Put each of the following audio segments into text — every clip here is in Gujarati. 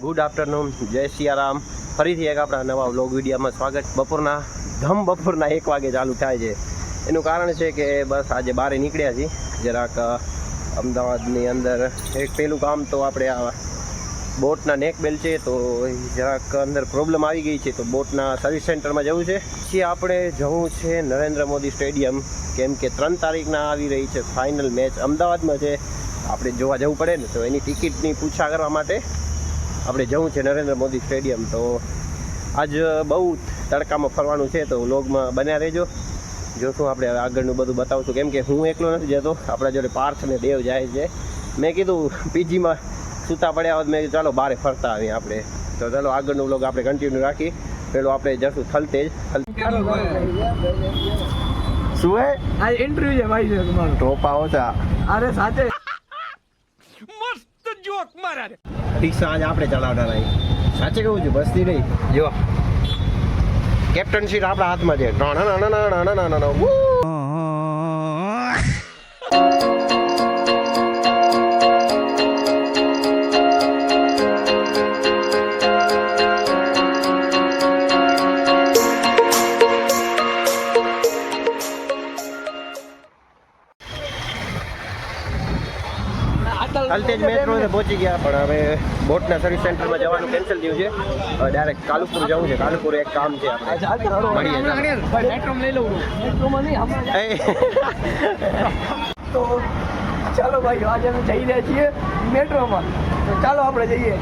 ગુડ આફ્ટરનૂન જય સિયારામ. ફરીથી એક આપણા નવા વ્લોગ વિડીયોમાં સ્વાગત. બપોરના, ધમ બપોરના એક વાગે ચાલુ થાય છે. એનું કારણ છે કે બસ આજે બહાર નીકળ્યા છીએ. જરાક અમદાવાદની અંદર એક પહેલું કામ તો આપણે આ બોટના નેક બેલ છે, તો જરાક અંદર પ્રોબ્લેમ આવી ગઈ છે, તો બોટના સર્વિસ સેન્ટરમાં જવું છે. પછી આપણે જવું છે નરેન્દ્ર મોદી સ્ટેડિયમ. કેમ કે ત્રણ તારીખના આવી રહી છે ફાઇનલ મેચ અમદાવાદમાં છે. આપણે જોવા જવું પડે ને, તો એની ટિકિટની પૂછા કરવા માટે આપણે જવું છે નરેન્દ્ર મોદી સ્ટેડિયમ. તો આજ બહુ તડકામાં ફરવાનું છે તો વ્લોગમાં બન્યા રહેજો. જોશું આપણે હવે આગળનું બધું બતાવશું. કેમ કે હું એકલો નથી જતો આપણા જોડે પાર્થ અને દેવ જાય છે. મેં કીધું પીજીમાં સૂતા પડ્યા હોત મેં કીધું ચાલો બારે ફરતા આવીએ આપણે. તો ચાલો આગળનું વ્લોગ આપણે કન્ટિન્યુ રાખી. પેલું આપણે જશું થલતેજ. શું હે? આ ઇન્ટરવ્યુ છે ભાઈ છે તમારો. ટોપા ઓછા. અરે સાચે રિક્ષા આજે આપણે ચલાવતા નહીં સાચે કહું છું, બસથી નહીં. જો. કેપ્ટનશીપ આપણા હાથમાં છે. અમે પહોંચી ગયા પણ હવે બોટના સર્વિસ સેન્ટરમાં જવાનું કેન્સલ થયું છે. હવે ડાયરેક્ટ કાલુપુર જવું છે. કાલુપુર એક કામ છે તો ચાલો ભાઈ આજે અમે જઈ રહ્યા છીએ મેટ્રોમાં. ચાલો આપણે જઈએ.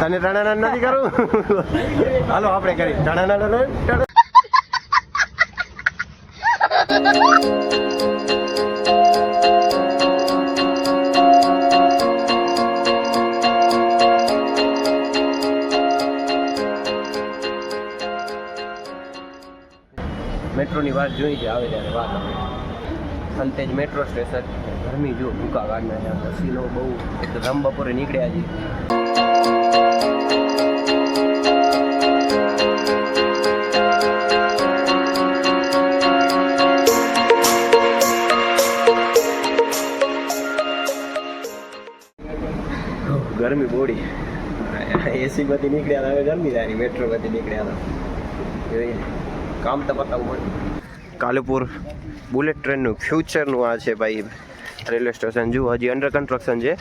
તને ટણા નથી કરું ચાલો આપણે કરી. ટણા વાત જોઈ છે આવે ત્યારે વાત આવે. જ મેટ્રો સ્ટેશન ગરમી જો ભૂકા કાઢના પસીનો બહુ એકદમ બપોરે નીકળ્યા છે ગરમી બોડી. એસી બધી નીકળ્યા હવે ગરમી થાય મેટ્રો બધી નીકળ્યા જોઈએ. કામ તો પતાવવું પડે. કાલુપુર બુલેટ ટ્રેનનું ફ્યુચરનું આ છે ભાઈ રેલવે સ્ટેશન. જુઓ, હજી અંડર કન્સ્ટ્રક્શન છે.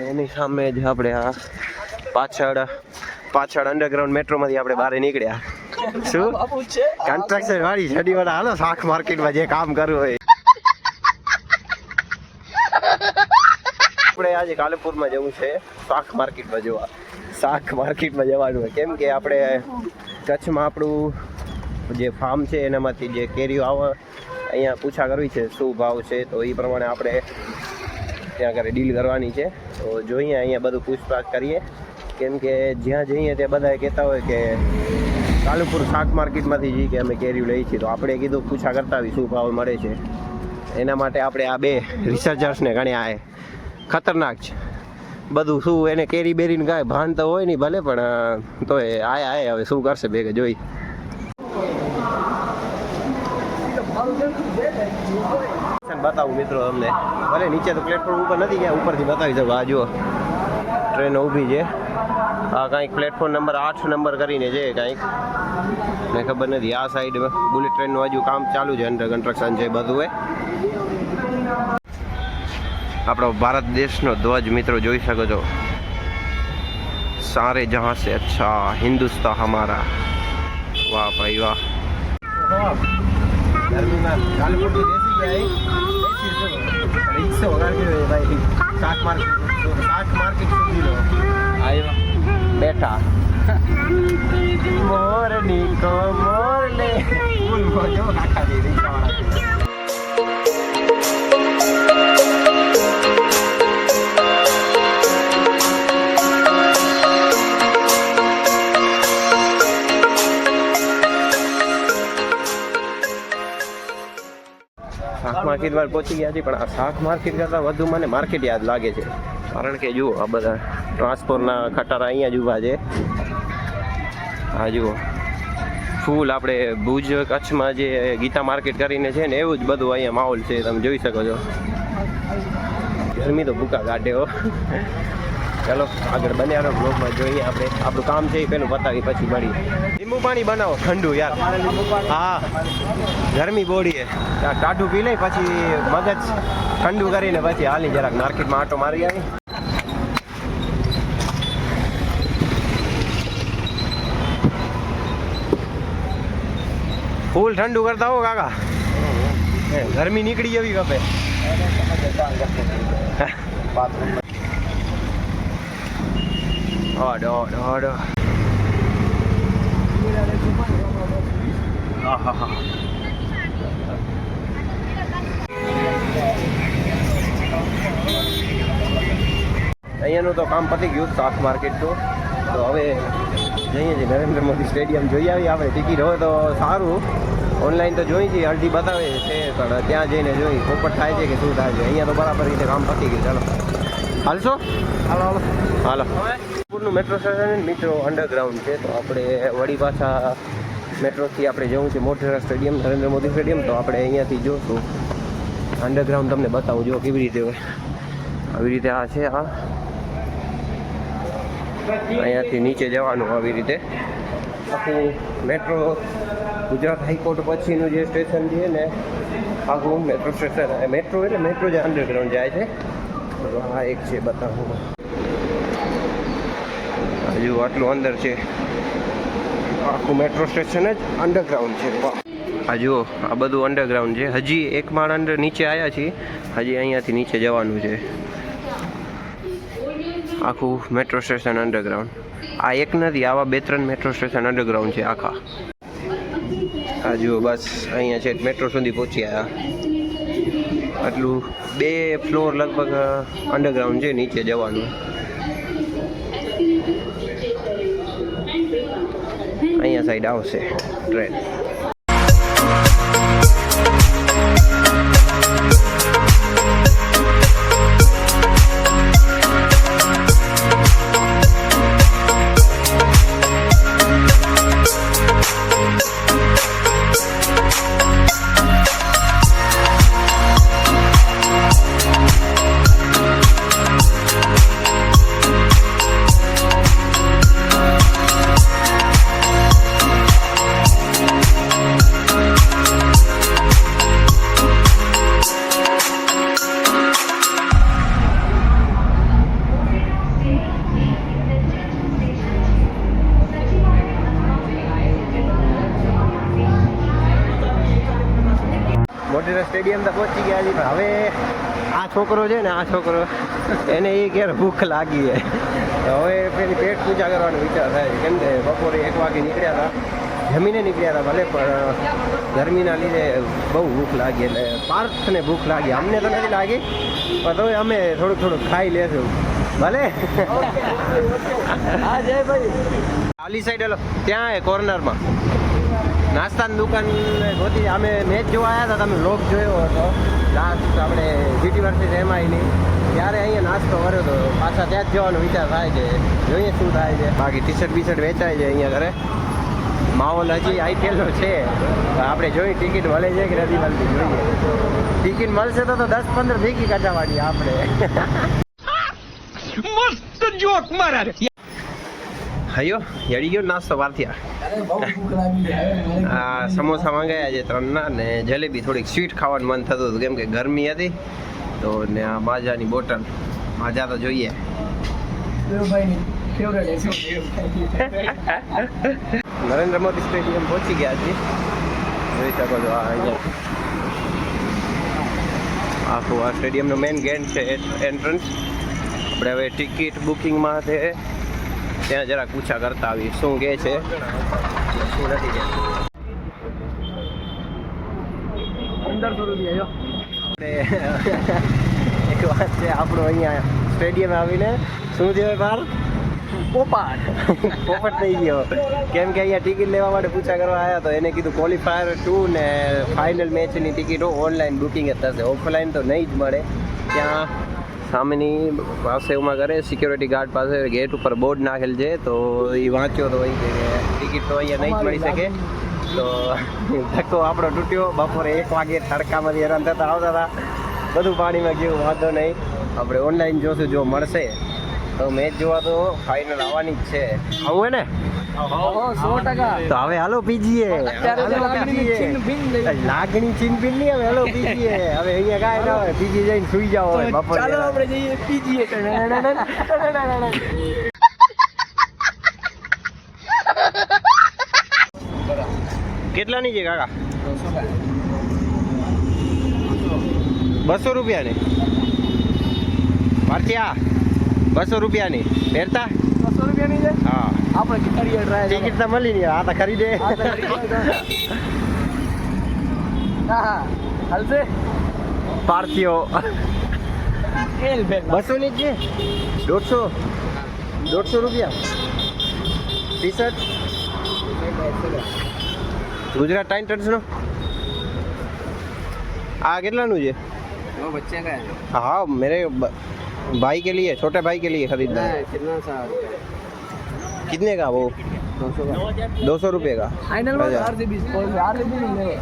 એની સામે જ આપણે આ પાછળ પાછળ અંડરગ્રાઉન્ડ મેટ્રોમાંથી આપણે બહાર નીકળ્યા. શું? કન્સ્ટ્રક્શન વાળી છડી વાળા, હાલો, શાક માર્કેટમાં જે કામ કરવું હોય. આપણે આજે કાલુપુરમાં જવું છે, શાક માર્કેટમાં જોવા. શાક માર્કેટમાં જવાનું હોય. કેમ કે આપણે કચ્છમાં આપણું જે ફાર્મ છે, એનામાંથી જે કેરીઓ આવે અહીંયા પૂછા કરવી છે, શું ભાવ છે, તો એ પ્રમાણે આપણે ત્યાં આગળ ડીલ કરવાની છે. તો જોઈએ અહીંયા બધું પૂછપાછ કરીએ. કેમ કે જ્યાં જઈએ ત્યાં બધા કહેતા હોય કે કાલુપુર શાક માર્કેટમાંથી જઈએ કે અમે કેરીઓ લઈએ છીએ. તો આપણે કીધું પૂછા કરતા આવી શું ભાવ મળે છે. એના માટે આપણે આ બે રિસર્ચર્સને ગણ્યા આ ખતરનાક છે. બધું શું, એને કેરી બેરીને કાંઈ ભાન તો હોય નહીં ભલે, પણ તોય આયા આયા હવે શું કરશે ભેગા જોઈ. બતાવું મિત્રો તમને. ભલે નીચે તો પ્લેટફોર્મ ઉપર નથી ગયા, ઉપરથી બતાવી શકું આ જુઓ. ટ્રેન ઊભી છે. આ કાંઈક પ્લેટફોર્મ નંબર આઠ નંબર કરીને છે કાંઈક. મને ખબર નથી, આ સાઈડ બુલેટ ટ્રેનનું હજુ કામ ચાલુ છે અંડર કન્સ્ટ્રક્શન છે બધું એ. આપણો ભારત દેશનો ધ્વજ મિત્રો જોઈ શકો છો. સારે જહાં સે અચ્છા હિન્દુસ્તા હમારા. વાહ ભાઈ વાહ. ગરમીમાં બેસી ગયા ರಿಕ್ಷೆ ಒಗಾಡ್ತಿದ್ದೆ ಬೈ ಸ್ಟಾಕ್ ಮಾರ್ಕೆಟ್ ಸ್ಟಾಕ್ ಮಾರ್ಕೆಟ್ ಸುದ್ದಿರು ಅಯ್ಯೋ ಬೇಟಾ ಮೋರನಿ ಕೋ ಮೋರಲೆ ಫುಲ್ ಹೋಗಿ ಕಾಕಾದಿ ರಿಕ್ಷೆ ಒಳಗೆ શાક માર્કેટમાં પહોંચી ગયા છીએ પણ આ શાક માર્કેટ કરતાં વધુ મને માર્કેટ યાદ લાગે છે. કારણ કે જુઓ આ બધા ટ્રાન્સપોર્ટના ખટારા અહીંયા જ ઊભા છે. હા જુઓ. ફૂલ આપણે ભુજ કચ્છમાં જે ગીતા માર્કેટ કરીને છે ને એવું જ બધું અહીંયા માહોલ છે તમે જોઈ શકો છો. ગરમી તો ભૂકા કાઢે હો. ચાલો આગળ બન્યા બ્લોગમાં જોઈએ આપણે. આપણું કામ છે એ પેલું પતાવી પછી મળી. લીંબુ પાણી બનાવો. ઠંડુ યાર. હા. ગરમી બોડીએ ટાઢું પી લઈ પછી મગજ ઠંડુ કરીને પછી હાલી જરાક માર્કેટમાં આટો મારી આવી ફૂલ ઠંડુ કરતા હો કાકા. ગરમી નીકળી જવી કપે ઓડો ઓડો આહાહા. અહીંયાનું તો કામ પતી ગયું શાક માર્કેટનું તો. હવે જઈએ છીએ નરેન્દ્ર મોદી સ્ટેડિયમ જોઈ આવી આપણે ટિકિટ હોય તો સારું. ઓનલાઈન તો જોઈ છીએ અડધી બતાવે છે પણ ત્યાં જઈને જોઈ. પોપટ થાય છે કે શું થાય છે? અહીંયા તો બરાબર રીતે કામ પતી ગયું. ચાલો. હાલશો? હાલો હાલો. હાલો. પૂરનું મેટ્રો સ્ટેશન મિત્રો અંડરગ્રાઉન્ડ છે. તો આપણે વળી પાછા મેટ્રોથી આપણે જવું છે મોટેરા સ્ટેડિયમ, નરેન્દ્ર મોદી સ્ટેડિયમ. તો આપણે અહીંયાથી જોશું. અંડરગ્રાઉન્ડ તમને બતાવું જો કેવી રીતે હોય. આવી રીતે આ છે આ. અહીંયાથી નીચે જવાનું આવી રીતે. આખું મેટ્રો, ગુજરાત હાઈકોર્ટ પછીનું જે સ્ટેશન છે ને, આખું મેટ્રો સ્ટેશન. મેટ્રો એટલે મેટ્રો જે અંડરગ્રાઉન્ડ જાય છે. આ એક છે બતાવું હજુ આટલું અંદર છે. આખું મેટ્રો સ્ટેશન જ અંડરગ્રાઉન્ડ છે. હા જુઓ, આ બધું અંડરગ્રાઉન્ડ છે. હજી એક માળ અંદર નીચે આવ્યા છીએ. હજી અહીંયાથી નીચે જવાનું છે. આખું મેટ્રો સ્ટેશન અંડરગ્રાઉન્ડ આ એક નથી, આવા બે ત્રણ મેટ્રો સ્ટેશન અંડરગ્રાઉન્ડ છે આખા. આ જુઓ, બસ અહીંયા છે મેટ્રો સુધી પહોંચી આવ્યા આટલું બે ફ્લોર લગભગ અંડરગ્રાઉન્ડ છે, નીચે જવાનું. અહીંયા સાઈડ આવશે. ટ્રેન છોકરો છે ને આ છોકરો એને એ ઘેર ભૂખ લાગી છે. હવે પેલી પેટ પૂજા કરવાનો વિચાર થાય કેમ કે બપોરે એક વાગે નીકળ્યા હતા. જમીને નીકળ્યા હતા ભલે પણ ગરમીના લીધે બહુ ભૂખ લાગી એટલે પાર્થને ભૂખ લાગી. અમને તો નથી લાગી પણ તો અમે થોડુંક થોડુંક ખાઈ લેશું. ભલે? હા જય ભાઈ. આલી સાઈડ હલો ત્યાં એ કોર્નરમાં. નાસ્તાની દુકાન ગોતી અમે મેચ જોવા આવ્યા હતા તમે લોક જોયો હતો. લાસ્ટ આપણે જીટી વર્સિસ એમઆઈની ત્યારે અહીંયા નાસ્તો કર્યો હતો પાછા ત્યાં જ જવાનો વિચાર થાય છે. જોઈએ શું થાય છે. બાકી ટી શર્ટ બી શર્ટ વેચાય છે અહીંયા ઘરે. માહોલ હજી આઈપીએલનો છે. આપણે જોઈ ટિકિટ મળે છે કે નથી મળતી? જોઈએ. ટિકિટ મળશે તો તો દસ પંદર ભેગી કાઢાવાની આપણે. મસ્ત જોક મારા હયો યડી ગયો નાસ્તો મારે આ સમોસા મંગાયા છે ત્રણના ને જલેબી થોડીક સ્વીટ ખાવાનું મન થતું હતું. કેમ કે ગરમી હતી. તો ને આ માજાની બોટલ. માજા તો જોઈએ. નરેન્દ્ર મોદી સ્ટેડિયમ પહોંચી ગયા છીએ જોઈ શકો છો આ અહીંયા. આખું આ સ્ટેડિયમનો મેઇન ગેટ છે એન્ટ્રન્સ આપણે હવે ટિકિટ બુકિંગમાં છે. ત્યાં જરાક પૂછા કરતા આવી શું કહે છે? શું નથી કહેતું પંદરસો રૂપિયા જો. આપણે એક વાત છે આપણો અહીંયા સ્ટેડિયમ આવીને શું થયું બાર પોપાટ. પોપટ થઈ ગયો. કેમ કે અહીંયા ટિકિટ લેવા માટે પૂછા કરવા આવ્યા તો એને કીધું ક્વોલિફાયર ટુ ને ફાઇનલ મેચની ટિકિટો ઓનલાઈન બુકિંગ જ થશે. ઓફલાઈન તો નહીં જ મળે. ત્યાં સામેની પાસે ઉમાં કરે સિક્યોરિટી ગાર્ડ પાસે ગેટ ઉપર બોર્ડ નાખેલ છે તો એ વાંચ્યો તો અહીં કે ટિકિટ તો અહીંયા નહીં જ મળી શકે. તો ધક્કો આપણો તૂટ્યો. બપોરે એક વાગે તડકામાંથી હેરાન થતા આવતા હતા. બધું પાણીમાં ગયું વાંધો નહીં. આપણે ઓનલાઈન જોશું જો મળશે. તો મેચ જોવા તો ફાઇનલ આવવાની જ છે. આવું ને? હો, તો હવે હાલો પીજીએ. લાગણી છીન ભીન લઈ. લાગણી ચીન પીન નહીં હવે હાલો પીજીએ. હવે અહીંયા કાંઈ ના હોય પીજી જઈને સુઈ જાવ બપોર. ચાલો આપણે જઈએ પીજીએ. કેટલાની છે કાકા? બસો રૂપિયાની. ભારતીયા બસો રૂપિયાની. પહેરતા? બસો રૂપિયાની છે? હા. આપણે ટિકિટ તો મળી નહીં આ તો ખરીદે. હાલશે? પાર્થિયો બસો ની છે? દોઢસો? દોઢસો રૂપિયા. ટી શર્ટ ગુજરાત ટાઇટન્સનો આ કેટલાનું છે वो बच्चे का है हाँ हाँ मेरे ब- भाई के लिए छोटे भाई के लिए खरीदना है कितना सा कितने का वो दो सौ का दो सौ रुपये का फाइनल में अच्छा. चार से बीस कोई चार से बीस नहीं है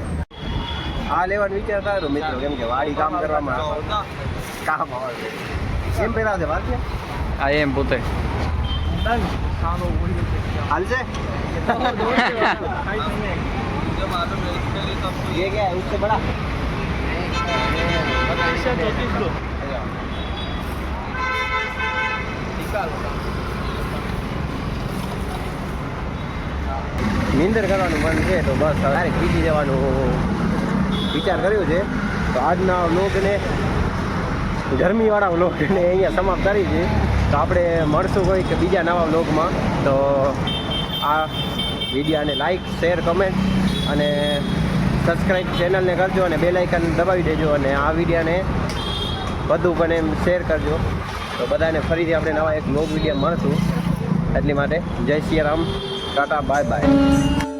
આ લેવાનું વિચારતા હતો મિત્રો કેમ કે વાડી કામ કરવામાં કામ આવે કેમ પહેલા છે વાત આ એમ પોતે डन सालो वही हालसे ये क्या है उससे बड़ा નિંદર કરવાનું મન છે તો બસ ડાયરેક્ટ પીજી જવાનું વિચાર કર્યો છે તો આજના વ્લોગને ગરમીવાળા વ્લોગને અહીંયા સમાપ્ત કરી છે તો આપણે મળશું કોઈ કે બીજા નવા વ્લોગમાં તો આ વિડીયાને લાઈક શેર કમેન્ટ અને સબસ્ક્રાઈબ ચેનલને કરજો અને બે આઇકન દબાવી દેજો અને આ વિડીયાને વધુ પણ એમ શેર કરજો. તો બધાને ફરીથી આપણે નવા એક વ્લોગ વીડિયો મળશું. એટલી માટે Jai Shri Ram, tata bye bye